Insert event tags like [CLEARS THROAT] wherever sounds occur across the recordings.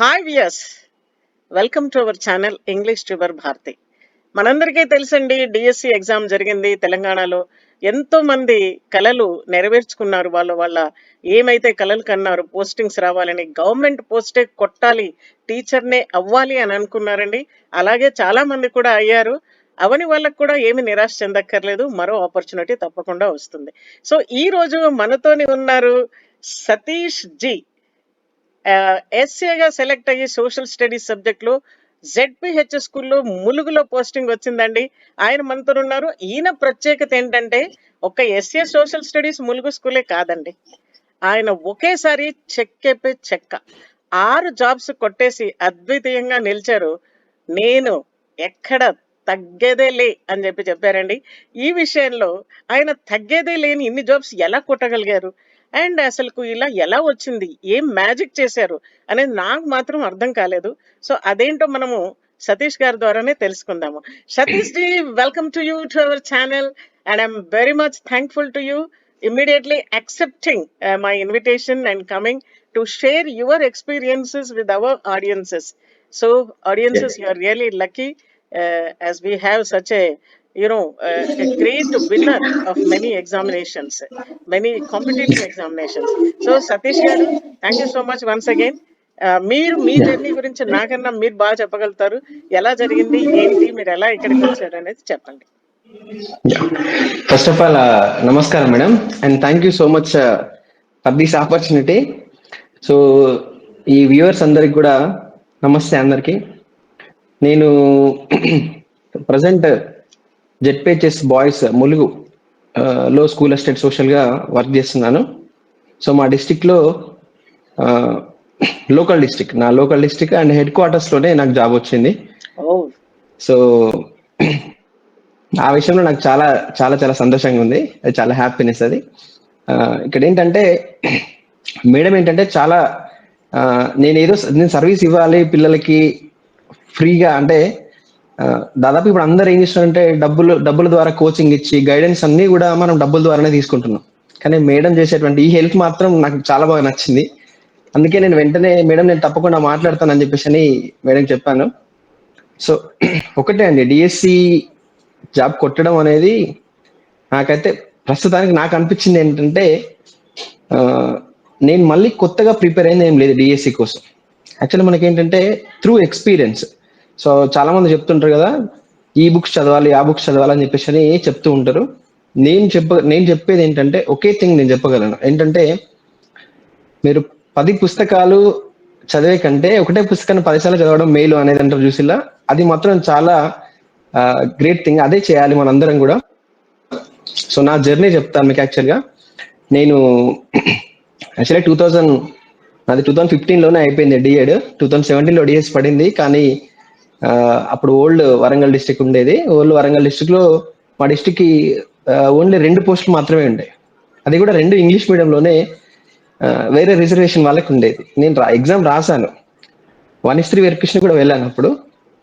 Hi viewers welcome to our channel English tuber Bharathi మనందరికీ తెలుసండి DSC exam జరిగింది తెలంగాణలో. ఎంతో మంది నెరవేర్చుకున్నారు వాళ్ళ వాళ్ళ ఏమైతే కళలు కన్నారు పోస్టింగ్స్ రావాలని గవర్నమెంట్ పోస్టే కొట్టాలి టీచర్నే అవ్వాలి అని అనుకున్నారండి. అలాగే చాలా మంది కూడా అయ్యారు. అవని వాళ్ళకు కూడా ఏమి నిరాశ చెందక్కర్లేదు. మరో ఆపర్చునిటీ తప్పకుండా వస్తుంది. సో ఈ రోజు మనతోని ఉన్నారు సతీష్ జీ. ఎస్ఏగా సెలెక్ట్ అయ్యి సోషల్ స్టడీస్ సబ్జెక్ట్లో జెడ్పిహెచ్ స్కూల్లో ములుగులో పోస్టింగ్ వచ్చిందండి. ఆయన మనతో ఉన్నారు. ఈయన ప్రత్యేకత ఏంటంటే ఒక ఎస్ఏ సోషల్ స్టడీస్ ములుగు స్కూలే కాదండి. ఆయన ఒకేసారి చెక్కేపే చెక్క. ఆరు జాబ్స్ కొట్టేసి అద్వితీయంగా నిలిచారు. నేను ఎక్కడ తగ్గేదే లే అని చెప్పి చెప్పారండి. ఈ విషయంలో ఆయన తగ్గేదే లేని ఇన్ని జాబ్స్ ఎలా కొట్టగలిగారు? అండ్ అసలు ఇలా ఎలా వచ్చింది? ఏం మ్యాజిక్ చేశారు? అనేది నాకు మాత్రం అర్థం కాలేదు. సో అదేంటో మనము సతీష్ గారి ద్వారానే తెలుసుకుందాము. Satish ji welcome to you to our channel and I'm very much thankful to you immediately accepting my invitation and coming to share your experiences with our audiences so audiences you are really lucky as we have such a you know uh, a great winner of many examinations, many competitive examinations. So, Satish garu, thank you so much once again. Uh, మీరు మీ journey గురించి నాకన్నా మీరు బాగా చెప్పగలుగుతారు. ఎలా జరిగింది? ఏంటి? మీరు ఎలా ఇక్కడికి వచ్చారు అనేది చెప్పండి. ఫస్ట్ ఆఫ్ ఆల్ నమస్కారం madam. And thank you so much for this opportunity so ఈ వ్యూవర్స్ అందరికి కూడా నమస్తే అందరికి. నేను [CLEARS THROAT] ప్రజెంట్ జెడ్పేచెస్ బాయ్స్ ములుగు లో స్కూల్ అసిస్టెంట్ సోషల్గా వర్క్ చేస్తున్నాను. సో మా డిస్టిక్లో లోకల్ డిస్టిక్ నా లోకల్ డిస్టిక్ అండ్ హెడ్ క్వార్టర్స్లోనే నాకు జాబ్ వచ్చింది. సో ఆ విషయంలో నాకు చాలా చాలా చాలా సంతోషంగా ఉంది. అది చాలా హ్యాపీనెస్ అది. ఇక్కడ ఏంటంటే మేడం ఏంటంటే చాలా నేను ఏదో నేను సర్వీస్ ఇవ్వాలి పిల్లలకి ఫ్రీగా అంటే దాదాపు ఇప్పుడు అందరు ఏం చేస్తున్నారంటే డబ్బులు డబ్బుల ద్వారా కోచింగ్ ఇచ్చి గైడెన్స్ అన్ని కూడా మనం డబ్బుల ద్వారానే తీసుకుంటున్నాం. కానీ మేడం చేసేటువంటి ఈ హెల్ప్ మాత్రం నాకు చాలా బాగా నచ్చింది. అందుకే నేను వెంటనే మేడం నేను తప్పకుండా మాట్లాడతానని చెప్పేసి అని మేడం చెప్పాను. సో [CLEARS THROAT] ఒకటే అండి డిఎస్సి జాబ్ కొట్టడం అనేది నాకైతే ప్రస్తుతానికి నాకు అనిపించింది ఏంటంటే నేను మళ్ళీ కొత్తగా ప్రిపేర్ అయింది ఏం లేదు డిఎస్సి కోసం. యాక్చువల్లీ మనకి ఏంటంటే త్రూ ఎక్స్పీరియన్స్ సో చాలా మంది చెప్తుంటారు కదా ఈ బుక్స్ చదవాలి ఆ బుక్స్ చదవాలి అని చెప్పేసి అని చెప్తూ ఉంటారు. నేను చెప్ప నేను చెప్పేది ఏంటంటే ఒకే థింగ్ నేను చెప్పగలను. ఏంటంటే మీరు పది పుస్తకాలు చదివే కంటే ఒకటే పుస్తకాన్ని పదిసార్లు చదవడం మేలు అనేది అంటారు చూసిలా అది మాత్రం చాలా గ్రేట్ థింగ్ అదే చేయాలి మనందరం కూడా. సో నా జర్నీ చెప్తాను మీకు యాక్చువల్గా నేను యాక్చువల్లీ టూ థౌజండ్ అది టూ థౌజండ్ ఫిఫ్టీన్లోనే అయిపోయింది డిఎడ్ టూ థౌజండ్ సెవెంటీన్లో డిఎస్ పడింది. కానీ అప్పుడు ఓల్డ్ వరంగల్ డిస్టిక్ ఉండేది. ఓల్డ్ వరంగల్ డిస్టిక్లో మా డిస్టిక్కి ఓన్లీ రెండు పోస్టులు మాత్రమే ఉండేవి అది కూడా రెండు ఇంగ్లీష్ మీడియంలోనే వేరే రిజర్వేషన్ వాళ్ళకి ఉండేది. నేను రా ఎగ్జామ్ రాశాను. వన్ ఇస్ త్రీ వెరిఫికేషన్ కూడా వెళ్ళాను అప్పుడు.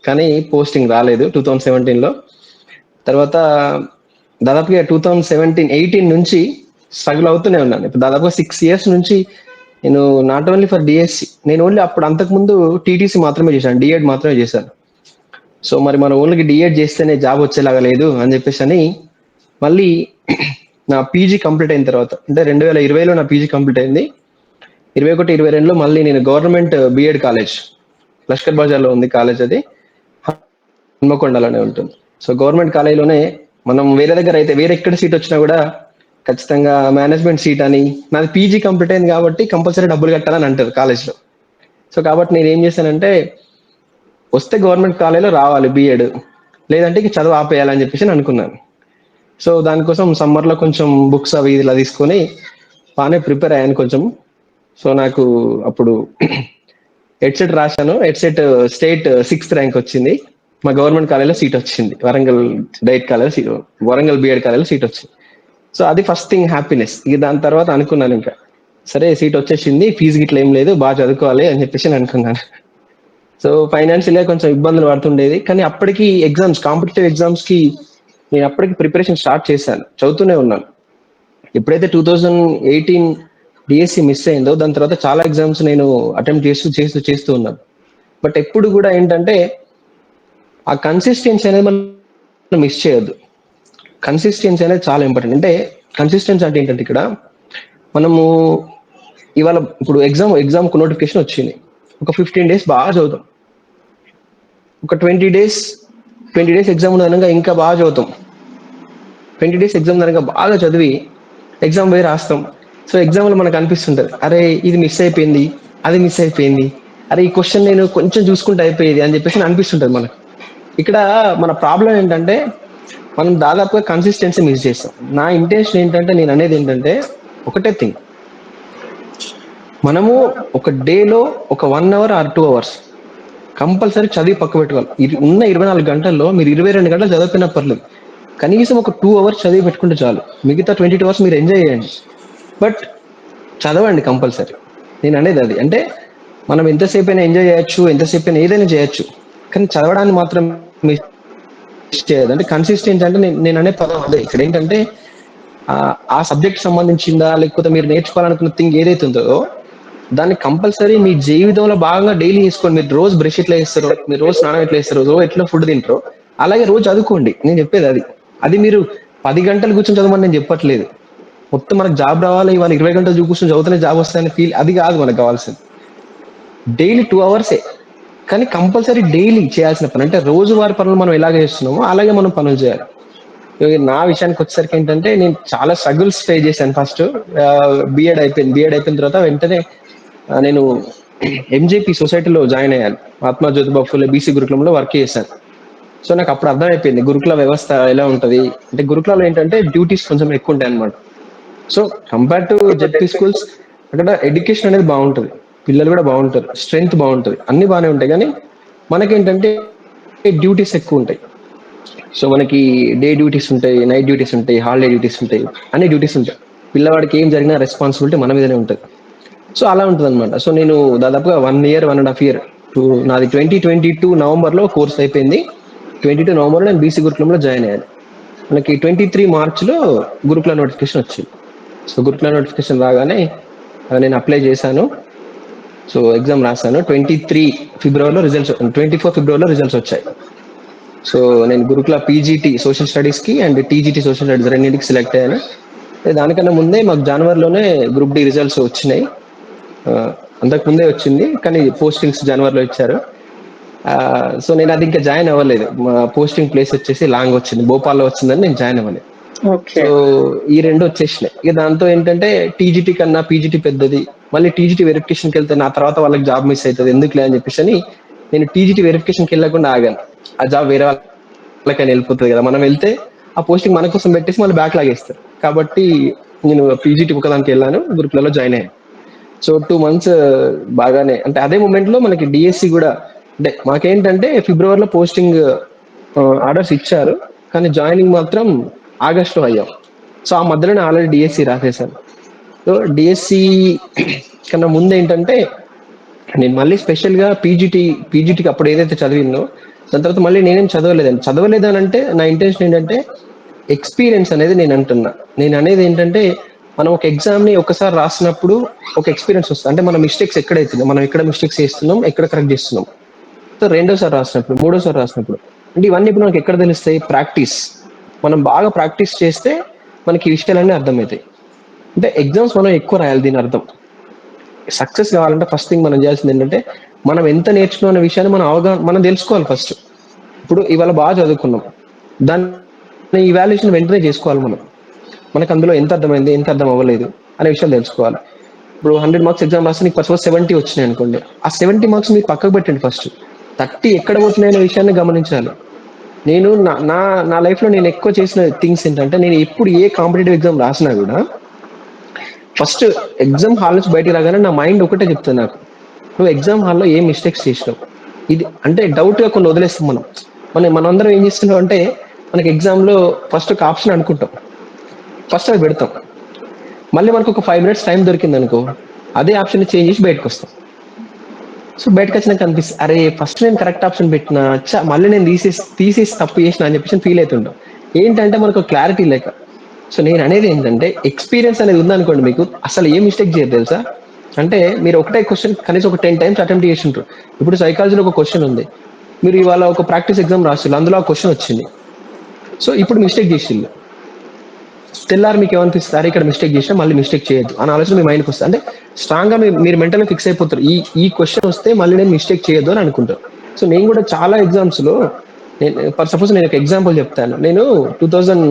కానీ పోస్టింగ్ రాలేదు టూ థౌజండ్ సెవెంటీన్లో తర్వాత దాదాపుగా టూ థౌజండ్ సెవెంటీన్ ఎయిటీన్ నుంచి స్ట్రగుల్ అవుతూనే ఉన్నాను. ఇప్పుడు దాదాపుగా సిక్స్ ఇయర్స్ నుంచి నేను నాట్ ఓన్లీ ఫర్ డిఎస్సి నేను ఓన్లీ అప్పుడు అంతకుముందు టీటీసీ మాత్రమే చేశాను. డిఎడ్ మాత్రమే చేశాను. సో మరి మన ఓన్లీ డిఎడ్ చేస్తేనే జాబ్ వచ్చేలాగా లేదు అని చెప్పేసి అని మళ్ళీ [CLEARS THROAT] నా పీజీ కంప్లీట్ అయిన తర్వాత అంటే రెండు వేల ఇరవైలో నా పీజీ కంప్లీట్ అయింది. ఇరవై ఒకటి ఇరవై రెండులో మళ్ళీ నేను గవర్నమెంట్ బిఎడ్ కాలేజ్ లష్కర్ బజార్లో ఉంది కాలేజ్ అది. హన్మకొండలోనే ఉంటుంది. సో గవర్నమెంట్ కాలేజీలోనే మనం వేరే దగ్గర అయితే వేరే ఎక్కడ సీట్ వచ్చినా కూడా ఖచ్చితంగా మేనేజ్మెంట్ సీట్ అని నాది పీజీ కంప్లీట్ అయింది కాబట్టి కంపల్సరీ డబ్బులు కట్టాలని అంటారు కాలేజ్లో. సో కాబట్టి నేను ఏం చేశానంటే వస్తే గవర్నమెంట్ కాలేజ్లో రావాలి బీఎడ్ లేదంటే ఇక చదువు ఆపేయాలని చెప్పేసి నేను అనుకున్నాను. సో దానికోసం సమ్మర్లో కొంచెం బుక్స్ అవి ఇలా తీసుకొని బాగానే ప్రిపేర్ అయ్యాను కొంచెం. సో నాకు అప్పుడు హెడ్సెట్ రాశాను. హెడ్సెట్ స్టేట్ సిక్స్త్ ర్యాంక్ వచ్చింది. మా గవర్నమెంట్ కాలేజ్లో సీట్ వచ్చింది. Warangal DIET college seat Warangal BEd కాలేజ్లో సీట్ వచ్చింది. సో అది ఫస్ట్ థింగ్ హ్యాపీనెస్. ఇక దాని తర్వాత అనుకున్నాను ఇంకా. సరే సీట్ వచ్చేసింది ఫీజు గిట్ల ఏం లేదు బాగా చదువుకోవాలి అని చెప్పేసి నేను అనుకున్నాను. సో ఫైనాన్షియల్గా కొంచెం ఇబ్బందులు పడుతుండేది. కానీ అప్పటికి ఎగ్జామ్స్ కాంపిటేటివ్ ఎగ్జామ్స్కి నేను అప్పటికి ప్రిపరేషన్ స్టార్ట్ చేశాను. చదువుతూనే ఉన్నాను. ఎప్పుడైతే two thousand eighteen DSC miss అయిందో దాని తర్వాత చాలా ఎగ్జామ్స్ నేను అటెంప్ట్ చేస్తూ చేస్తూ చేస్తూ ఉన్నాను. బట్ ఎప్పుడు కూడా ఏంటంటే ఆ కన్సిస్టెన్సీ అనేది మనం మిస్ చేయొద్దు. కన్సిస్టెన్సీ అనేది చాలా ఇంపార్టెంట్ అంటే కన్సిస్టెన్సీ అంటే ఏంటంటే ఇక్కడ మనము ఇవాళ ఇప్పుడు ఎగ్జామ్ ఎగ్జామ్కు నోటిఫికేషన్ వచ్చింది. ఒక ఫిఫ్టీన్ డేస్ బాగా చదువుతాం. ఒక twenty days twenty days exam అనగా ఇంకా బాగా చదువుతాం. ట్వంటీ డేస్ ఎగ్జామ్ అనగా బాగా చదివి ఎగ్జామ్ పోయి రాస్తాం. సో ఎగ్జామ్లో మనకు అనిపిస్తుంటుంది అరే ఇది మిస్ అయిపోయింది అది మిస్ అయిపోయింది అరే ఈ క్వశ్చన్ నేను కొంచెం చూసుకుంటే అయిపోయేది అని చెప్పేసి అనిపిస్తుంటుంది మనకు. ఇక్కడ మన ప్రాబ్లం ఏంటంటే మనం దాదాపుగా కన్సిస్టెన్సీ మిస్ చేస్తాం. నా ఇంటెన్షన్ ఏంటంటే నేను అనేది ఏంటంటే ఒకటే థింగ్ మనము ఒక డేలో ఒక one hour or two hours compulsory చదివి పక్క పెట్టుకోవాలి. ఉన్న ఇరవై నాలుగు గంటల్లో మీరు ఇరవై రెండు గంటలు చదివిపోయినా పర్లేదు. కనీసం ఒక టూ అవర్స్ చదివి పెట్టుకుంటే చాలు. మిగతా ట్వంటీ టూ అవర్స్ మీరు ఎంజాయ్ చేయండి. బట్ చదవండి కంపల్సరీ. నేను అనేది అది. అంటే మనం ఎంతసేపు అయినా ఎంజాయ్ చేయొచ్చు ఎంతసేపు అయినా ఏదైనా చేయొచ్చు. కానీ చదవడాన్ని మాత్రం మిస్ చేయదు అంటే కన్సిస్టెన్సీ అంటే నేను అనే పదం అదే. ఇక్కడ ఏంటంటే ఆ- ఆ సబ్జెక్ట్ సంబంధించిందా లేకపోతే మీరు నేర్చుకోవాలనుకున్న థింగ్ ఏదైతే ఉందో దాన్ని కంపల్సరీ మీ జీవితంలో భాగంగా డైలీ చేసుకోండి మీరు రోజు బ్రష్ ఎట్లా వేస్తారు మీరు రోజు స్నానం ఎట్లా వేస్తారు రోజు ఎట్లా ఫుడ్ తింటారో అలాగే రోజు చదువుకోండి. నేను చెప్పేది అది. అది మీరు పది గంటలు కూర్చొని చదవమని నేను చెప్పట్లేదు. మొత్తం మనకు జాబ్ రావాలి ఇవాళ ఇరవై గంటలు చూ- కూర్చొని చదువుతూనే జాబ్ వస్తాయని ఫీల్ అది కాదు మనకు కావాల్సింది. డైలీ టూ అవర్సే కానీ కంపల్సరీ డైలీ చేయాల్సిన పని. అంటే రోజువారి పనులు మనం ఎలాగ చేస్తున్నామో అలాగే మనం పనులు చేయాలి. నా విషయానికి వచ్చేసరికి ఏంటంటే నేను చాలా స్ట్రగుల్స్ ఫేస్ చేశాను ఫస్ట్ బిఎడ్ అయిపోయింది. బిఎడ్ అయిపోయిన తర్వాత వెంటనే నేను ఎంజేపీ సొసైటీలో జాయిన్ అయ్యాను. మహాత్మా జ్యోతిబాబు ఫుల్ బీసీ గురుకులంలో వర్క్ చేశాను. సో నాకు అప్పుడు అర్థమైపోయింది గురుకుల వ్యవస్థ ఎలా ఉంటుంది? అంటే గురుకులలో ఏంటంటే డ్యూటీస్ కొంచెం ఎక్కువ ఉంటాయి అనమాట so compare to ZP schools అక్కడ ఎడ్యుకేషన్ అనేది బాగుంటుంది. పిల్లలు కూడా బాగుంటారు స్ట్రెంగ్త్ బాగుంటుంది. అన్ని బాగానే ఉంటాయి కానీ మనకేంటంటే డ్యూటీస్ ఎక్కువ ఉంటాయి సో మనకి డే డ్యూటీస్ ఉంటాయి నైట్ డ్యూటీస్ ఉంటాయి హాలిడే డ్యూటీస్ ఉంటాయి అన్ని డ్యూటీస్ ఉంటాయి. పిల్లవాడికి ఏం జరిగినా రెస్పాన్సిబిలిటీ మన మీదనే ఉంటుంది. సో అలా ఉంటుంది అనమాట సో నేను దాదాపుగా one year one and half year two నాది ట్వంటీ ట్వంటీ టూ నవంబర్లో కోర్స్ అయిపోయింది. ట్వంటీ టూ నవంబర్లో నేను బీసీ గురుకులంలో జాయిన్ అయ్యాను. మనకి ట్వంటీ త్రీ మార్చ్లో గురుకుల నోటిఫికేషన్ వచ్చింది. సో గురుకుల నోటిఫికేషన్ రాగానే నేను అప్లై చేశాను. సో ఎగ్జామ్ రాశాను. ట్వంటీ త్రీ ఫిబ్రవరిలో రిజల్ట్స్ ట్వంటీ ఫోర్ ఫిబ్రవరిలో రిజల్ట్స్ వచ్చాయి. సో నేను గురుకుల పీజీటీ సోషల్ స్టడీస్కి అండ్ టీజీటీ సోషల్ స్టడీస్ రెండింటికి సెలెక్ట్ అయ్యాను. దానికన్నా ముందే మాకు జనవరిలోనే గ్రూప్ డి రిజల్ట్స్ వచ్చినాయి. అంతకు ముందే వచ్చింది కానీ పోస్టింగ్స్ జనవరిలో ఇచ్చారు. సో నేను అది ఇంకా జాయిన్ అవ్వలేదు. మా పోస్టింగ్ ప్లేస్ వచ్చేసి లాంగ్ వచ్చింది భోపాల్లో వచ్చిందని నేను జాయిన్ అవ్వలేదు. సో ఈ రెండు వచ్చేసినాయి. ఇక దాంతో ఏంటంటే టీజీటీ కన్నా పీజీటీ పెద్దది మళ్ళీ టీజీటీ వెరిఫికేషన్కి వెళ్తే నా తర్వాత వాళ్ళకి జాబ్ మిస్ అవుతుంది ఎందుకులే అని చెప్పేసి అని నేను టీజీటీ వెరిఫికేషన్కి వెళ్ళకుండా ఆగాను. ఆ జాబ్ వేరే వాళ్ళకైనా వెళ్ళిపోతుంది కదా మనం వెళ్తే ఆ పోస్టింగ్ మన కోసం పెట్టేసి మళ్ళీ బ్యాక్ లాగేస్తారు కాబట్టి నేను పీజీటీ ఒకదానికి వెళ్ళాను గ్రూప్లలో జాయిన్ అయ్యాను. సో టూ మంత్స్ uh, బాగానే. అంటే అదే మూమెంట్లో మనకి డిఎస్సి కూడా అంటే మాకేంటంటే ఫిబ్రవరిలో పోస్టింగ్ ఆర్డర్స్ uh, ఇచ్చారు. కానీ జాయినింగ్ మాత్రం ఆగస్ట్లో అయ్యాం. సో ఆ మధ్యలోనే ఆల్రెడీ డిఎస్సి రాసేసాను సో డిఎస్సి [CLEARS THROAT] కన్నా ముందు ఏంటంటే నేను మళ్ళీ స్పెషల్గా పీజీటీ పీజీటీకి అప్పుడు ఏదైతే చదివిందో దాని తర్వాత మళ్ళీ నేనేం చదవలేదని. చదవలేదని అంటే నా ఇంటెన్షన్ ఏంటంటే ఎక్స్పీరియన్స్ అనేది నేను అంటున్నా. నేను అనేది ఏంటంటే మనం ఒక ఎగ్జామ్ని ఒకసారి రాసినప్పుడు ఒక ఎక్స్పీరియన్స్ వస్తుంది. అంటే మన మిస్టేక్స్ ఎక్కడైతుందో మనం ఎక్కడ మిస్టేక్స్ చేస్తున్నాం ఎక్కడ కరెక్ట్ చేస్తున్నాం. సో రెండోసారి రాసినప్పుడు మూడోసారి రాసినప్పుడు అంటే ఇవన్నీ ఇప్పుడు మనకి ఎక్కడ తెలుస్తాయి? ప్రాక్టీస్ మనం బాగా ప్రాక్టీస్ చేస్తే మనకి ఈ విషయాలన్నీ అర్థమవుతాయి. అంటే ఎగ్జామ్స్ మనం ఎక్కువ రాయాలి దీని అర్థం. సక్సెస్ కావాలంటే ఫస్ట్ థింగ్ మనం చేయాల్సింది ఏంటంటే మనం ఎంత నేర్చుకున్నాం అనే విషయాన్ని మనం అవగాహన మనం తెలుసుకోవాలి ఫస్ట్ ఇప్పుడు ఇవాళ బాగా చదువుకున్నాం. దాన్ని ఈ వాల్యుయేషన్ వెంటనే చేసుకోవాలి మనం. మనకు అందులో ఎంత అర్థమైంది ఎంత అర్థం అవ్వలేదు అనే విషయాలు తెలుసుకోవాలి. ఇప్పుడు హండ్రెడ్ మార్క్స్ ఎగ్జామ్ రాస్తే నీకు ఫస్ట్ సెవెంటీ వచ్చినాయి అనుకోండి. ఆ సెవెంటీ మార్క్స్ మీరు పక్కకు పెట్టండి ఫస్ట్ థర్టీ ఎక్కడ పోతున్నాయి అనే విషయాన్ని గమనించాలి. నేను నా నా నా లైఫ్లో నేను ఎక్కువ చేసిన థింగ్స్ ఏంటంటే నేను ఎప్పుడు ఏ కాంపిటేటివ్ ఎగ్జామ్ రాసినా కూడా ఫస్ట్ ఎగ్జామ్ హాల్ నుంచి బయటికి రాగానే నా మైండ్ ఒకటే చెప్తుంది నాకు. నువ్వు ఎగ్జామ్ హాల్లో ఏ మిస్టేక్స్ చేసినావు? ఇది అంటే డౌట్గా కొన్ని వదిలేస్తాం మనం. మనం మనందరం ఏం చేస్తున్నాం అంటే మనకి ఎగ్జామ్లో ఫస్ట్ ఒక ఆప్షన్ అనుకుంటాం. ఫస్ట్ అది పెడతాం. మళ్ళీ మనకు ఒక ఫైవ్ మినిట్స్ టైం దొరికింది అనుకో అదే ఆప్షన్ చేంజ్ చేసి బయటకు వస్తాం. సో బయటకు వచ్చినాక అనిపిస్తుంది అరే ఫస్ట్ నేను కరెక్ట్ ఆప్షన్ పెట్టినా చా మళ్ళీ నేను తీసేసి తీసేసి తప్పు చేసిన అని చెప్పేసి ఫీల్ అవుతుంటాం ఏంటంటే మనకు క్లారిటీ లేక. సో నేను అనేది ఏంటంటే ఎక్స్పీరియన్స్ అనేది ఉందనుకోండి మీకు అసలు ఏం మిస్టేక్ చేయదు తెలుసా? అంటే మీరు ఒకటే క్వశ్చన్ కనీసం ఒక టెన్ టైమ్స్ అటెంప్ట్ చేసింటారు ఇప్పుడు సైకాలజీలో ఒక క్వశ్చన్ ఉంది. మీరు ఇవాళ ఒక ప్రాక్టీస్ ఎగ్జామ్ రాసిల్లు అందులో ఆ క్వశ్చన్ వచ్చింది. సో ఇప్పుడు మిస్టేక్ చేసిల్లు తెల్లారు మీకు ఏమనిపిస్తుంది? అరే ఇక్కడ మిస్టేక్ చేసినా మళ్ళీ మిస్టేక్ చేయొద్దు అని ఆలోచన మీ మైండ్కి వస్తుంది. అంటే స్ట్రాంగ్గా మీరు మెంటల్గా ఫిక్స్ అయిపోతారు. ఈ ఈ క్వశ్చన్ వస్తే మళ్ళీ నేను మిస్టేక్ చేయొద్దు అని అనుకుంటారు. సో నేను కూడా చాలా ఎగ్జామ్స్లో నేను ఫర్ సపోజ్ నేను ఒక ఎగ్జాంపుల్ చెప్తాను. నేను టూ థౌజండ్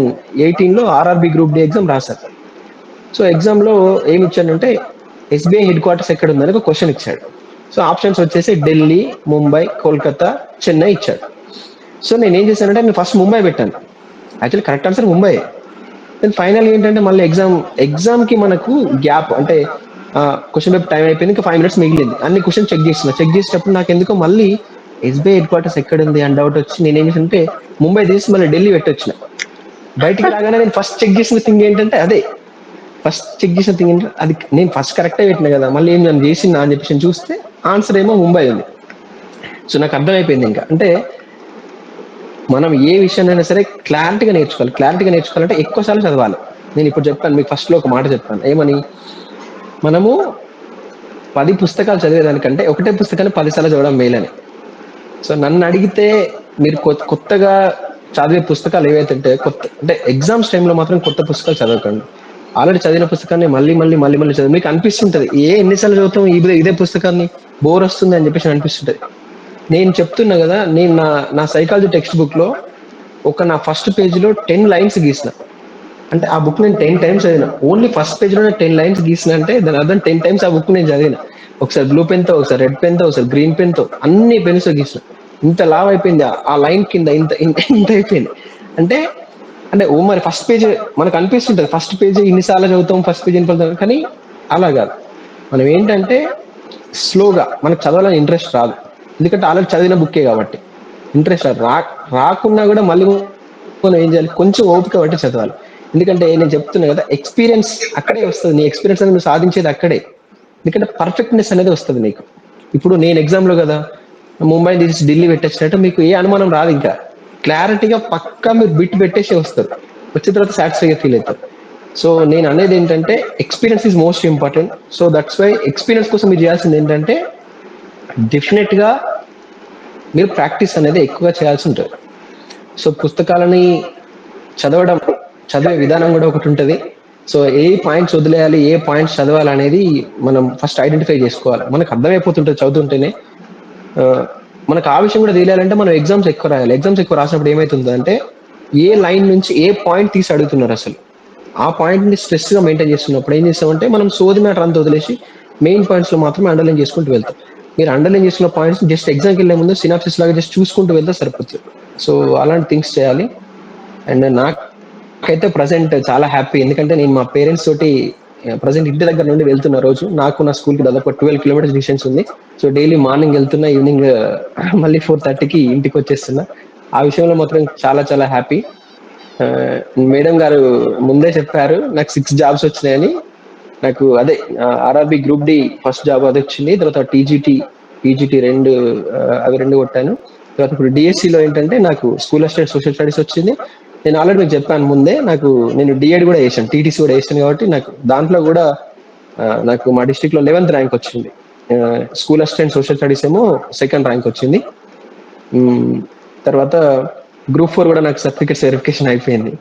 ఎయిటీన్లో ఆర్ఆర్బి గ్రూప్ డి ఎగ్జామ్ రాశాను. సో ఎగ్జామ్లో ఏమి ఇచ్చాడంటే ఎస్బీఐ హెడ్ క్వార్టర్స్ ఎక్కడ ఉందని ఒక క్వశ్చన్ ఇచ్చాడు. సో ఆప్షన్స్ వచ్చేసి ఢిల్లీ ముంబై కోల్కతా చెన్నై ఇచ్చాడు. సో నేను ఏం చేశానంటే నేను ఫస్ట్ ముంబై పెట్టాను. Actually correct answer Mumbai then final ఏంటంటే మళ్ళీ ఎగ్జామ్ ఎగ్జామ్కి మనకు గ్యాప్ అంటే క్వశ్చన్ పేపర్ టైం అయిపోయింది ఇంకా ఫైవ్ మినిట్స్ మిగిలింది. అన్ని క్వశ్చన్ చెక్ చేస్తున్నా. చెక్ చేసేటప్పుడు నాకు ఎందుకో మళ్ళీ ఎస్బీఐ హెడ్ క్వార్టర్స్ ఎక్కడ ఉంది అని డౌట్ వచ్చి నేను ఏం చేశానంటే ముంబై తీసి మళ్ళీ ఢిల్లీ పెట్టొచ్చిన. బయటికి రాగానే నేను ఫస్ట్ చెక్ చేసిన థింగ్ ఏంటంటే అదే. ఫస్ట్ చెక్ చేసిన థింగ్ ఏంటంటే అది నేను ఫస్ట్ కరెక్టే పెట్టిన కదా మళ్ళీ ఏం నేను చేసిన అని చెప్పేసి చూస్తే ఆన్సర్ ఏమో ముంబై ఉంది. సో నాకు అర్థమైపోయింది ఇంకా. అంటే మనం ఏ విషయాన్నైనా సరే క్లారిటీగా నేర్చుకోవాలి. క్లారిటీగా నేర్చుకోవాలంటే ఎక్కువసార్లు చదవాలి. నేను ఇప్పుడు చెప్పాను మీకు ఫస్ట్లో ఒక మాట చెప్పాను ఏమని? మనము పది పుస్తకాలు చదివేదానికంటే ఒకటే పుస్తకాన్ని పదిసార్లు చదవడం మేలని. సో నన్ను అడిగితే మీరు కొత్త- కొత్తగా చదివే పుస్తకాలు ఏవైతే కొత్త అంటే ఎగ్జామ్స్ టైంలో మాత్రం కొత్త పుస్తకాలు చదవకండి. ఆల్రెడీ చదివిన పుస్తకాన్ని మళ్ళీ మళ్ళీ మళ్ళీ మళ్ళీ చదివి మీకు అనిపిస్తుంటది ఏ ఎన్నిసార్లు చదువుతాం ఇదే ఇదే పుస్తకాన్ని? బోర్ వస్తుంది అని చెప్పేసి అనిపిస్తుంటది. నేను చెప్తున్నా కదా నేను నా నా సైకాలజీ టెక్స్ట్ బుక్లో ఒక నా ఫస్ట్ పేజ్లో టెన్ లైన్స్ గీసిన. అంటే ఆ బుక్ నేను టెన్ టైమ్స్ చదివిన. ఓన్లీ ఫస్ట్ పేజ్లోనే టెన్ లైన్స్ గీసిన అంటే దాని అర్థం టెన్ టైమ్స్ ఆ బుక్ నేను చదివిన. ఒకసారి బ్లూ పెన్తో ఒకసారి రెడ్ పెన్తో ఒకసారి గ్రీన్ పెన్తో అన్ని పెన్స్ గీసిన. ఇంత లావ్ అయిపోయింది ఆ- లైన్ కింద ఇంత ఇంత ఇంత అయిపోయింది. అంటే అంటే ఓ మరి ఫస్ట్ పేజ్ మనకు అనిపిస్తుంటుంది ఫస్ట్ పేజ్ ఇన్నిసార్లు చదువుతాం ఫస్ట్ పేజ్ ఎన్ని కానీ అలా కాదు. మనం ఏంటంటే స్లోగా మనకు చదవాలని ఇంట్రెస్ట్ రాదు. ఎందుకంటే ఆల్రెడీ చదివిన బుక్కే కాబట్టి. ఇంట్రెస్ట్ రా రాకున్నా కూడా మళ్ళీ మనం ఏం చేయాలి? కొంచెం ఓపిక పట్టి చదవాలి. ఎందుకంటే నేను చెప్తున్నా కదా ఎక్స్పీరియన్స్ అక్కడే వస్తుంది. నీ ఎక్స్పీరియన్స్ అనేది నువ్వు సాధించేది అక్కడే. ఎందుకంటే పర్ఫెక్ట్నెస్ అనేది వస్తుంది నీకు. ఇప్పుడు నేను ఎగ్జామ్లో కదా ముంబై తీసి ఢిల్లీ పెట్టేసినట్టు మీకు ఏ అనుమానం రాదు ఇంకా. క్లారిటీగా పక్కా మీరు బిట్ పెట్టేసి వస్తారు. వచ్చిన తర్వాత సాటిస్ఫైగా ఫీల్ అవుతారు. సో నేను అనేది ఏంటంటే experience is most important so that's why experience కోసం మీరు చేయాల్సింది ఏంటంటే డెఫినెట్గా మీరు ప్రాక్టీస్ అనేది ఎక్కువగా చేయాల్సి ఉంటుంది. సో పుస్తకాలని చదవడం చదివే విధానం కూడా ఒకటి ఉంటుంది. సో ఏ పాయింట్స్ వదిలేయాలి ఏ పాయింట్స్ చదవాలి అనేది మనం ఫస్ట్ ఐడెంటిఫై చేసుకోవాలి. మనకు అర్థమైపోతుంటుంది చదువుతుంటేనే. Uh, మనకు ఆ విషయం కూడా తెలియాలంటే మనం ఎగ్జామ్స్ ఎక్కువ రాయాలి. ఎగ్జామ్స్ ఎక్కువ రాసినప్పుడు ఏమవుతుంది అంటే ఏ లైన్ నుంచి ఏ పాయింట్ తీసి అడుగుతున్నారు అసలు. ఆ పాయింట్ని స్ట్రెస్గా మెయింటైన్ చేస్తున్నప్పుడు ఏం చేస్తామంటే మనం సోది మ్యాటర్ అంతా వదిలేసి మెయిన్ పాయింట్స్లో మాత్రమే అండర్లైన్ చేసుకుంటూ వెళ్తాం. మీరు అండర్లైన్ చేసిన పాయింట్స్ జస్ట్ ఎగ్జామ్కి వెళ్ళే ముందు సినాప్సిస్ లాగా జస్ట్ చూసుకుంటూ వెళ్తే సరిపోతుంది. సో అలాంటి థింగ్స్ చేయాలి. అండ్ నాకైతే ప్రజెంట్ చాలా హ్యాపీ ఎందుకంటే నేను మా పేరెంట్స్ తోటి ప్రజెంట్ ఇంటి దగ్గర నుండి వెళ్తున్న రోజు నాకు నా స్కూల్కి దాదాపు ట్వెల్వ్ కిలోమీటర్స్ డిస్టెన్స్ ఉంది. సో డైలీ మార్నింగ్ వెళ్తున్నా ఈవినింగ్ మళ్ళీ ఫోర్ థర్టీకి ఇంటికి వచ్చేస్తున్నా. ఆ విషయంలో మాత్రం చాలా చాలా హ్యాపీ మేడం గారు ముందే చెప్పారు నాకు సిక్స్ జాబ్స్ వచ్చినాయని. నాకు అదే RRB group D first job అది వచ్చింది తర్వాత టీజీటీ పీజీటీ రెండు అవి రెండు కొట్టాను. తర్వాత ఇప్పుడు డిఎస్సిలో ఏంటంటే నాకు స్కూల్ అసిస్టెంట్ సోషల్ స్టడీస్ వచ్చింది. నేను ఆల్రెడీ మీకు చెప్పాను ముందే నాకు నేను డిఎడ్ కూడా వేసాను టీటీసీ కూడా వేసాను కాబట్టి నాకు దాంట్లో కూడా నాకు మా డిస్ట్రిక్ట్లో లెవెన్త్ ర్యాంక్ వచ్చింది. స్కూల్ అసిస్టెంట్ సోషల్ స్టడీస్ ఏమో సెకండ్ ర్యాంక్ వచ్చింది. తర్వాత గ్రూప్ ఫోర్ కూడా నాకు సర్టిఫికేట్ వెరిఫికేషన్ అయిపోయింది.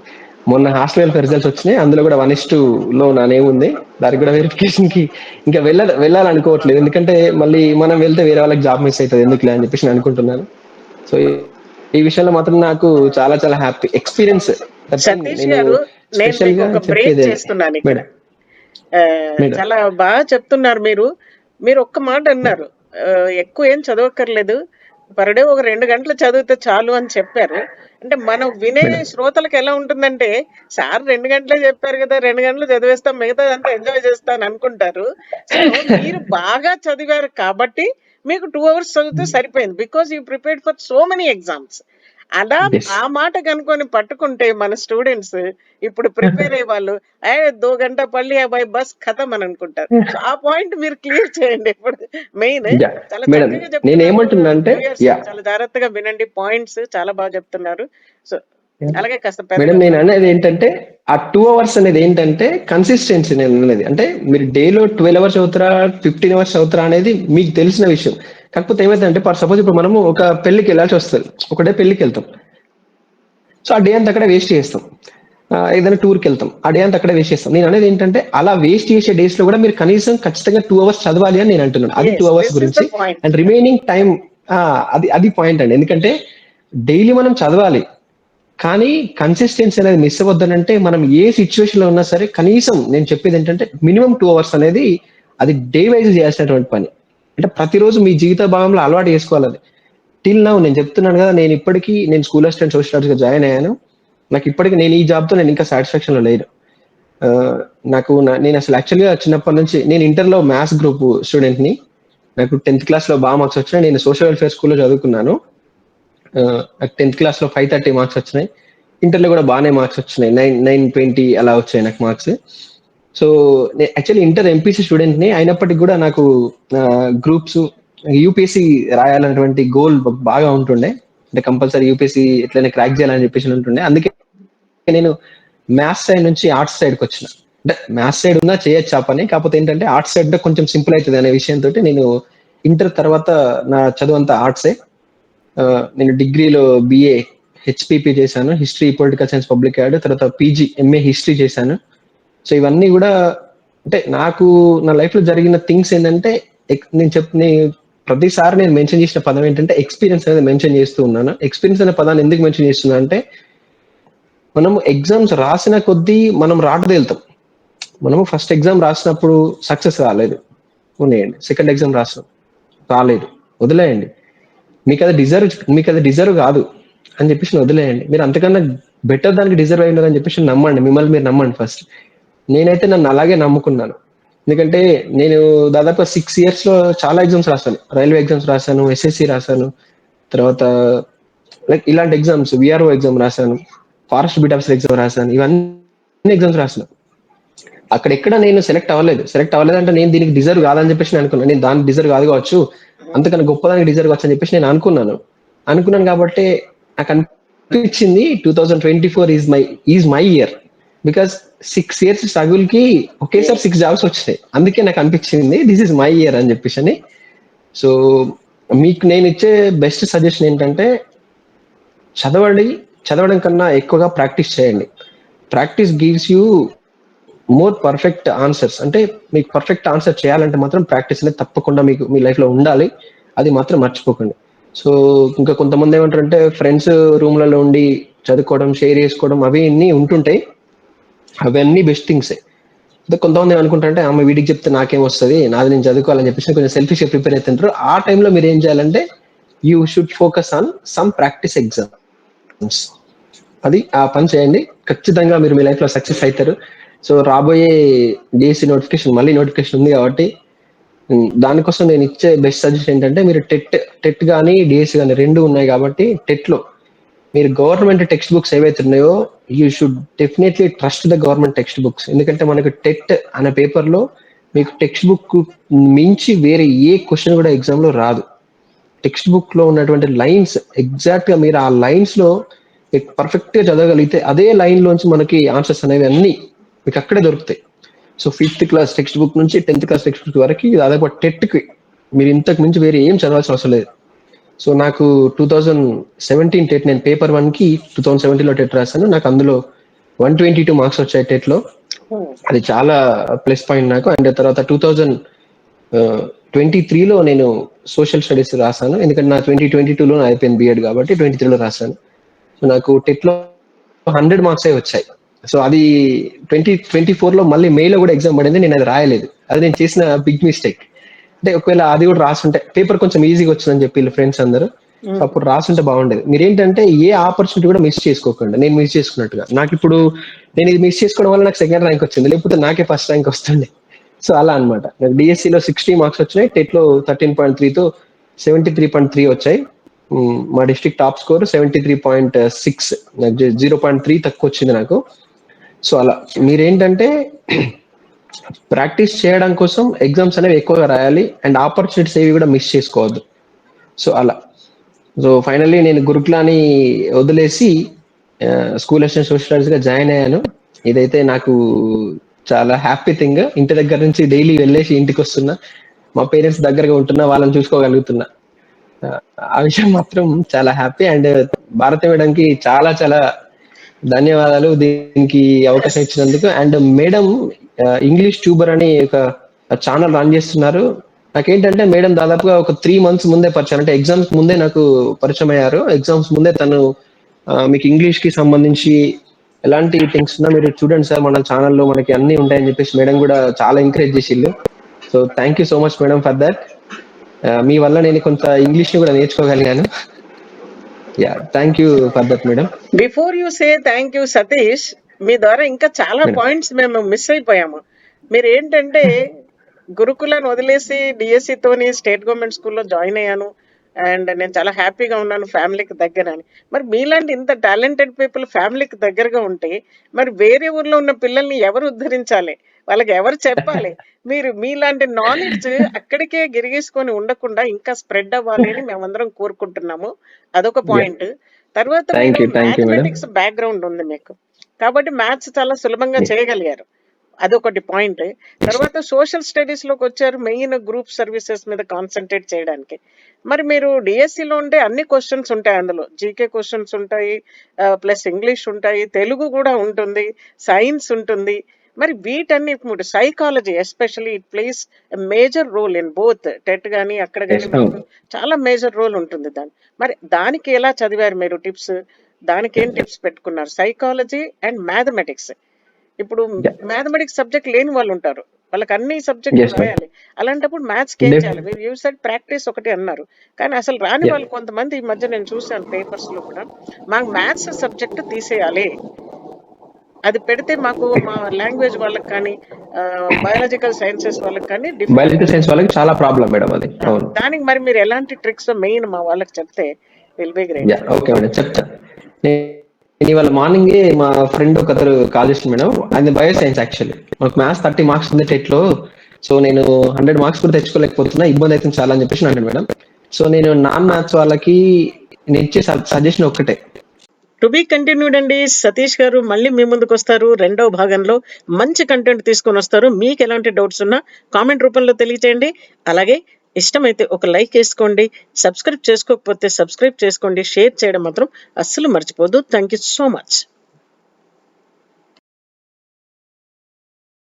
మొన్న హాస్టల్ వెల్ఫేర్ రిజల్ట్స్ వచ్చినాయి. అందులో కూడా వన్ ఇస్లో నా నేమ్ ఉంది. దానికి కూడా వెరిఫికేషన్కి ఇంకా వెళ్ళ వెళ్ళాలనుకోవట్లేదు. ఎందుకంటే మళ్ళీ మనం వెళ్తే వేరే వాళ్ళకి జాబ్ మిస్ అవుతుంది. ఎందుకులే అని చెప్పేసి నేను అనుకుంటున్నాను. సో ఈ విషయంలో మాత్రం నాకు చాలా చాలా హ్యాపీ ఎక్స్పీరియన్స్. చాలా బాగా చెప్తున్నారు మీరు. మీరు ఒక్క మాట అన్నారు. ఎక్కువ ఏం చదవక్కర్లేదు. పర్ డే ఒక రెండు గంటలు చదివితే చాలు అని చెప్పారు. అంటే మనం వినే శ్రోతలకు ఎలా ఉంటుందంటే సార్ రెండు గంటలే చెప్పారు కదా రెండు గంటలు చదివేస్తాం మిగతా అంతా ఎంజాయ్ చేస్తాను అనుకుంటారు. సో మీరు బాగా చదివారు కాబట్టి మీకు టూ అవర్స్ చదివితే సరిపోయింది. Because you prepared for so many exams అలా. ఆ మాట కనుకొని పట్టుకుంటే మన స్టూడెంట్స్ ఇప్పుడు ప్రిపేర్ అయ్యే వాళ్ళు ఏ దో గంట పల్లి అబ్బాయి బస్ ఖతం అని అనుకుంటారు. ఆ పాయింట్ మీరు క్లియర్ చేయండి ఇప్పుడు. మెయిన్. చాలా చక్కగా అంటే. చాలా జాగ్రత్తగా వినండి. పాయింట్స్ చాలా బాగా చెప్తున్నారు. సో అలాగే కాస్త మేడం నేను అనేది ఏంటంటే ఆ టూ అవర్స్ అనేది ఏంటంటే కన్సిస్టెన్సీ నేను అనేది. అంటే మీరు డేలో ట్వెల్వ్ అవర్స్ అవుతారా ఫిఫ్టీన్ అవర్స్ అవుతారా అనేది మీకు తెలిసిన విషయం. కాకపోతే ఏమైందంటే ఫర్ సపోజ్ ఇప్పుడు మనము ఒక పెళ్ళికి వెళ్ళాల్సి వస్తుంది. ఒక డే పెళ్ళికి వెళ్తాం. సో ఆ డే అంతా అక్కడ వేస్ట్ చేస్తాం. ఏదైనా టూర్కి వెళ్తాం. ఆ డే అంతా అక్కడ వేస్ట్ చేస్తాం. నేను అనేది ఏంటంటే అలా వేస్ట్ చేసే డేస్లో కూడా మీరు కనీసం ఖచ్చితంగా టూ అవర్స్ చదవాలి అని నేను అంటున్నాను. అది టూ అవర్స్ గురించి. అండ్ రిమైనింగ్ టైం అది అది పాయింట్ అండి. ఎందుకంటే డైలీ మనం చదవాలి. కానీ కన్సిస్టెన్సీ అనేది మిస్ అవ్వద్దనంటే మనం ఏ సిచ్యువేషన్లో ఉన్నా సరే కనీసం నేను చెప్పేది ఏంటంటే మినిమం టూ అవర్స్ అనేది అది డే వైజ్ చేయాల్సినటువంటి పని. అంటే ప్రతిరోజు మీ జీవిత భాగంలో అలవాటు చేసుకోవాలి. అది టిల్ నౌ నేను చెప్తున్నాను కదా నేను ఇప్పటికీ నేను స్కూల్ అసిస్టెంట్ సోషల్గా జాయిన్ అయ్యాను. నాకు ఇప్పటికీ నేను ఈ జాబ్తో నేను ఇంకా సాటిస్ఫాక్షన్లో లేను. నాకు నేను అసలు యాక్చువల్గా చిన్నప్పటి నుంచి నేను ఇంటర్లో మ్యాథ్స్ గ్రూప్ స్టూడెంట్ని నాకు టెన్త్ క్లాస్లో బాగా మార్క్స్ వచ్చినాయి. నేను సోషల్ వెల్ఫేర్ స్కూల్లో చదువుకున్నాను. నాకు టెన్త్ క్లాస్లో ఫైవ్ థర్టీ మార్క్స్ వచ్చినాయి. ఇంటర్లో కూడా బాగానే మార్క్స్ వచ్చినాయి. నైన్ నైన్ ట్వంటీ అలా వచ్చాయి నాకు marks so actually inter MPC స్టూడెంట్ని అయినప్పటికీ కూడా నాకు గ్రూప్స్ యూపీఎస్సీ రాయాలన్నటువంటి గోల్ బాగా ఉంటుండే. అంటే కంపల్సరీ యూపీఎస్సీ ఎట్లయినా క్రాక్ చేయాలని చెప్పేసి ఉంటుండే. అందుకే నేను మ్యాథ్స్ సైడ్ నుంచి ఆర్ట్స్ సైడ్కి వచ్చిన. అంటే మ్యాథ్స్ సైడ్ ఉన్నా చేయొచ్చు ఆ పని కాకపోతే ఏంటంటే ఆర్ట్స్ సైడ్ కొంచెం సింపుల్ అవుతుంది అనే విషయంతో నేను ఇంటర్ తర్వాత నా చదువు అంతా ఆర్ట్సే నేను డిగ్రీలో బిఏ హెచ్పిపి చేశాను. History political science public ad తర్వాత పీజీ ఎంఏ హిస్టరీ చేశాను. సో ఇవన్నీ కూడా అంటే నాకు నా లైఫ్లో జరిగిన థింగ్స్ ఏంటంటే నేను చెప్ ప్రతిసారి నేను మెన్షన్ చేసిన పదం ఏంటంటే ఎక్స్పీరియన్స్ అనేది మెన్షన్ చేస్తూ ఉన్నాను. ఎక్స్పీరియన్స్ అనే పదాన్ని ఎందుకు మెన్షన్ చేస్తున్నా అంటే మనం ఎగ్జామ్స్ రాసిన కొద్దీ మనం రాటదేళ్తాం మనము ఫస్ట్ ఎగ్జామ్ రాసినప్పుడు సక్సెస్ రాలేదు. ఉన్నాయండి. సెకండ్ ఎగ్జామ్ రాసినాం. రాలేదు. వదిలేయండి. మీకు అది డిజర్వ్ మీకు అది డిజర్వ్ కాదు అని చెప్పేసి వదిలేయండి. మీరు అంతకన్నా బెటర్ దానికి డిజర్వ్ అయి అని చెప్పేసి నమ్మండి. మిమ్మల్ని మీరు నమ్మండి ఫస్ట్. నేనైతే నన్ను అలాగే నమ్ముకున్నాను. ఎందుకంటే నేను దాదాపు సిక్స్ ఇయర్స్లో చాలా ఎగ్జామ్స్ రాశాను. రైల్వే ఎగ్జామ్స్ రాశాను ఎస్ఎస్సి రాశాను. తర్వాత లైక్ ఇలాంటి ఎగ్జామ్స్ విఆర్ఓ ఎగ్జామ్ రాశాను. ఫారెస్ట్ బిటాప్స్ ఎగ్జామ్ రాశాను. ఇవన్నీ ఎగ్జామ్స్ రాశాను. అక్కడ ఎక్కడ నేను సెలెక్ట్ అవ్వలేదు. సెలెక్ట్ అవ్వలేదు అంటే నేను దీనికి డిజర్వ్ కాదని చెప్పేసి నేను అనుకున్నాను. నేను దానికి డిజర్వ్ కాదు కావచ్చు. అంతకన్నా గొప్పదానికి డిజర్వ్ కావచ్చు అని చెప్పేసి నేను అనుకున్నాను. అనుకున్నాను కాబట్టి నాకు అనిపించింది two thousand twenty four is my is my year because six years స్ట్రగుల్కి ఒకేసారి సిక్స్ జాబ్స్ వచ్చినాయి అందుకే నాకు అనిపించింది దిస్ ఇస్ మై ఇయర్ అని చెప్పేసి అని. సో మీకు నేను ఇచ్చే బెస్ట్ సజెషన్ ఏంటంటే చదవండి. చదవడం కన్నా ఎక్కువగా ప్రాక్టీస్ చేయండి. Practice gives you more perfect answers అంటే మీకు పర్ఫెక్ట్ ఆన్సర్ చేయాలంటే మాత్రం ప్రాక్టీస్ అనేది తప్పకుండా మీకు మీ లైఫ్లో ఉండాలి. అది మాత్రం మర్చిపోకండి. సో ఇంకా కొంతమంది ఏమంటారంటే ఫ్రెండ్స్ రూమ్లలో ఉండి చదువుకోవడం షేర్ చేసుకోవడం అవి అన్నీ ఉంటుంటాయి. అవన్నీ బెస్ట్ థింగ్సే కొంతమంది అనుకుంటారంటే ఆమె వీడికి చెప్తే నాకేం వస్తుంది? నాది నేను చదువుకోవాలని చెప్పేసి కొంచెం సెల్ఫిష్ ప్రిపేర్ అవుతుంటారు ఆ టైంలో మీరు ఏం చేయాలంటే you should focus on some practice exams అది ఆ పని చేయండి. ఖచ్చితంగా మీరు మీ లైఫ్లో సక్సెస్ అవుతారు. సో రాబోయే డిఎస్సి నోటిఫికేషన్ మళ్ళీ నోటిఫికేషన్ ఉంది కాబట్టి దానికోసం నేను ఇచ్చే బెస్ట్ సజెషన్ ఏంటంటే మీరు టెట్ టెట్ కానీ డిఎస్సి కానీ రెండు ఉన్నాయి కాబట్టి టెట్లో మీరు గవర్నమెంట్ టెక్స్ట్ బుక్స్ ఏవైతే ఉన్నాయో you should definitely trust the government text books ఎందుకంటే మనకు టెట్ అనే పేపర్లో మీకు టెక్స్ట్ బుక్ మించి వేరే ఏ క్వశ్చన్ కూడా ఎగ్జామ్లో రాదు. టెక్స్ట్ బుక్లో ఉన్నటువంటి లైన్స్ ఎగ్జాక్ట్గా మీరు ఆ లైన్స్లో మీకు పర్ఫెక్ట్గా చదవగలిగితే అదే లైన్లోంచి మనకి ఆన్సర్స్ అనేవి అన్నీ మీకు అక్కడే దొరుకుతాయి. So fifth class text book నుంచి టెన్త్ క్లాస్ టెక్స్ట్ బుక్ వరకు దాదాపు టెట్కి మీరు ఇంతకు మించి వేరే ఏం చదవాల్సిన అవసరం లేదు. సో నాకు టూ థౌజండ్ సెవెంటీన్ టెట్ నేను పేపర్ వన్కి టూ థౌసండ్ సెవెంటీన్లో టెట్ రాశాను. నాకు అందులో వన్ ట్వంటీ టూ మార్క్స్ వచ్చాయి టెట్లో అది చాలా ప్లస్ పాయింట్ నాకు. అండ్ తర్వాత టూ థౌజండ్ ట్వంటీ త్రీలో నేను సోషల్ స్టడీస్ రాశాను. ఎందుకంటే నా ట్వంటీ ట్వంటీ టూలో అయిపోయింది బిఎడ్ కాబట్టి ట్వంటీ త్రీలో రాశాను. సో నాకు టెట్లో హండ్రెడ్ మార్క్స్ వచ్చాయి. సో అది ట్వంటీ ట్వంటీ ఫోర్లో మళ్ళీ మేలో కూడా ఎగ్జామ్ పడింది. నేను అది రాయలేదు. అది నేను చేసిన బిగ్ మిస్టేక్ అంటే ఒకవేళ అది కూడా రాసుంటే పేపర్ కొంచెం ఈజీగా వచ్చిందని చెప్పి ఫ్రెండ్స్ అందరూ అప్పుడు రాసుంటే బాగుండేది. మీరు ఏంటంటే ఏ ఆపర్చునిటీ కూడా మిస్ చేసుకోకండి. నేను మిస్ చేసుకున్నట్టుగా. నాకు ఇప్పుడు నేను ఇది మిస్ చేసుకోవడం వల్ల నాకు సెకండ్ ర్యాంక్ వచ్చింది. లేకపోతే నాకే ఫస్ట్ ర్యాంక్ వస్తుండే సో అలా అనమాట నాకు డిఎస్సి లో సిక్స్టీ మార్క్స్ వచ్చినాయి. టెట్లో థర్టీన్ పాయింట్ త్రీతో సెవెంటీ త్రీ పాయింట్ త్రీ వచ్చాయి. మా district top score seventy three point six zero point three తక్కువ వచ్చింది నాకు. సో అలా. మీరేంటంటే ప్రాక్టీస్ చేయడం కోసం ఎగ్జామ్స్ అనేవి ఎక్కువగా రాయాలి అండ్ ఆపర్చునిటీస్ ఏవి కూడా మిస్ చేసుకోవద్దు. సో అలా. సో ఫైనల్లీ నేను గురుకులాని వదిలేసి స్కూల్ అసిస్టెంట్ సోషల్గా జాయిన్ అయ్యాను. ఇదైతే నాకు చాలా హ్యాపీ థింగ్. ఇంటి దగ్గర నుంచి డైలీ వెళ్ళేసి ఇంటికి వస్తున్నా. మా పేరెంట్స్ దగ్గరగా ఉంటున్నా వాళ్ళని చూసుకోగలుగుతున్నా. ఆ, ఆ విషయం మాత్రం చాలా హ్యాపీ అండ్ భారత మేడంకి చాలా చాలా ధన్యవాదాలు దీనికి అవకాశం ఇచ్చినందుకు. అండ్ మేడం ఇంగ్లీష్ ట్యూబర్ అని ఒక ఛానల్ రన్ చేస్తున్నారు. నాకేంటంటే మేడం దాదాపుగా ఒక త్రీ మంత్స్ ముందే పరిచయం. అంటే ఎగ్జామ్స్ ముందే నాకు పరిచయం అయ్యారు. ఎగ్జామ్స్ ముందే తను మీకు ఇంగ్లీష్కి సంబంధించి ఎలాంటి థింగ్స్ ఉన్నా మీరు చూడండి సార్ మన ఛానల్లో మనకి అన్ని ఉంటాయని చెప్పేసి మేడం కూడా చాలా encourage చేసిళ్ళు. So thank you so much madam for that మీ వల్ల నేను కొంత ఇంగ్లీష్ని కూడా నేర్చుకోగలిగాను. Yeah thank you for that madam. Before you say thank you Satish మీ ద్వారా ఇంకా చాలా. పాయింట్స్ మేము మిస్ అయిపోయాము. మీరు ఏంటంటే గురుకులను వదిలేసి డిఎస్సి తోని స్టేట్ గవర్నమెంట్ స్కూల్లో జాయిన్ అయ్యాను. అండ్ నేను చాలా హ్యాపీగా ఉన్నాను ఫ్యామిలీకి దగ్గర అని. మరి మీలాంటి ఇంత టాలెంటెడ్ పీపుల్ ఫ్యామిలీకి దగ్గరగా ఉంటే మరి వేరే ఊర్లో ఉన్న పిల్లల్ని ఎవరు ఉద్ధరించాలి? వాళ్ళకి ఎవరు చెప్పాలి? [LAUGHS] మీరు మీలాంటి నాలెడ్జ్ అక్కడికే గిరిగేసుకొని ఉండకుండా ఇంకా స్ప్రెడ్ అవ్వాలి అని మేమందరం కోరుకుంటున్నాము. అదొక పాయింట్ తర్వాత. మ్యాథమెటిక్స్ బ్యాక్గ్రౌండ్ ఉంది మీకు. కాబట్టి మ్యాథ్స్ చాలా సులభంగా చేయగలిగారు. అదొకటి పాయింట్ తర్వాత సోషల్ స్టడీస్లోకి వచ్చారు మెయిన్ గ్రూప్ సర్వీసెస్ మీద కాన్సన్ట్రేట్ చేయడానికి. మరి మీరు DSC లో ఉంటే అన్ని క్వశ్చన్స్ ఉంటాయి అందులో. జీకే క్వశ్చన్స్ ఉంటాయి ప్లస్ ఇంగ్లీష్ ఉంటాయి తెలుగు కూడా ఉంటుంది సైన్స్ ఉంటుంది. మరి వీటన్ని ఇప్పుడు psychology especially it plays major role in both TET కానీ అక్కడ కానీ. చాలా మేజర్ రోల్ ఉంటుంది దాని. మరి దానికి ఎలా చదివారు మీరు టిప్స్ దానికి ఏం టిప్స్ పెట్టుకున్నారు? సైకాలజీ అండ్ మ్యాథమెటిక్స్ ఇప్పుడు. మ్యాథమెటిక్స్ సబ్జెక్ట్ లేని వాళ్ళు ఉంటారు వాళ్ళకి అన్ని సబ్జెక్ట్. రాయాలి. అలాంటప్పుడు మ్యాథ్స్ ఏం చేయాలి? మీరు యూ సెడ్ ప్రాక్టీస్ ఒకటి అన్నారు. కానీ అసలు రాని. వాళ్ళు కొంతమంది ఈ మధ్య నేను చూసాను పేపర్స్లో కూడా మాకు మ్యాథ్స్ సబ్జెక్ట్ తీసేయాలి. అది పెడితే మాకు మా లాంగ్వేజ్ వాళ్ళకి కానీ బయాలజికల్ సైన్సెస్ వాళ్ళకి కానీ బయాలజికల్ సైన్స్ వాళ్ళకి చాలా ప్రాబ్లం మేడం అది. దానికి మరి మీరు ఎలాంటి ట్రిక్స్ మెయిన్ మా వాళ్ళకి చెప్తే will be great okay madam చెప్తా. నేను ఇవాళ మార్నింగే మా ఫ్రెండ్ ఒకరు కాల్ చేసిన మేడం. అది బయో సైన్స్ యాక్చువల్లీ. మాకు మ్యాథ్స్ థర్టీ మార్క్స్ ఉంది టెట్లో సో నేను హండ్రెడ్ మార్క్స్ కూడా తెచ్చుకోలేకపోతున్నా. ఇబ్బంది అవుతుంది చాలా అని చెప్పేసి అంటాను మేడం. సో నేను నాన్ మ్యాథ్స్ వాళ్ళకి నేను ఇచ్చే సజెషన్ ఒక్కటే. టు బి కంటిన్యూడ్ అండి. సతీష్ గారు మళ్ళీ మీ ముందుకు వస్తారు. రెండవ భాగంలో మంచి కంటెంట్ తీసుకొని వస్తారు. మీకు ఎలాంటి డౌట్స్ ఉన్నా కామెంట్ రూపంలో తెలియచేయండి. అలాగే ఇష్టమైతే ఒక లైక్ వేసుకోండి సబ్స్క్రైబ్ చేసుకోకపోతే సబ్స్క్రైబ్ చేసుకోండి షేర్ చేయడం మాత్రం అస్సలు మర్చిపోదు. Thank you so much.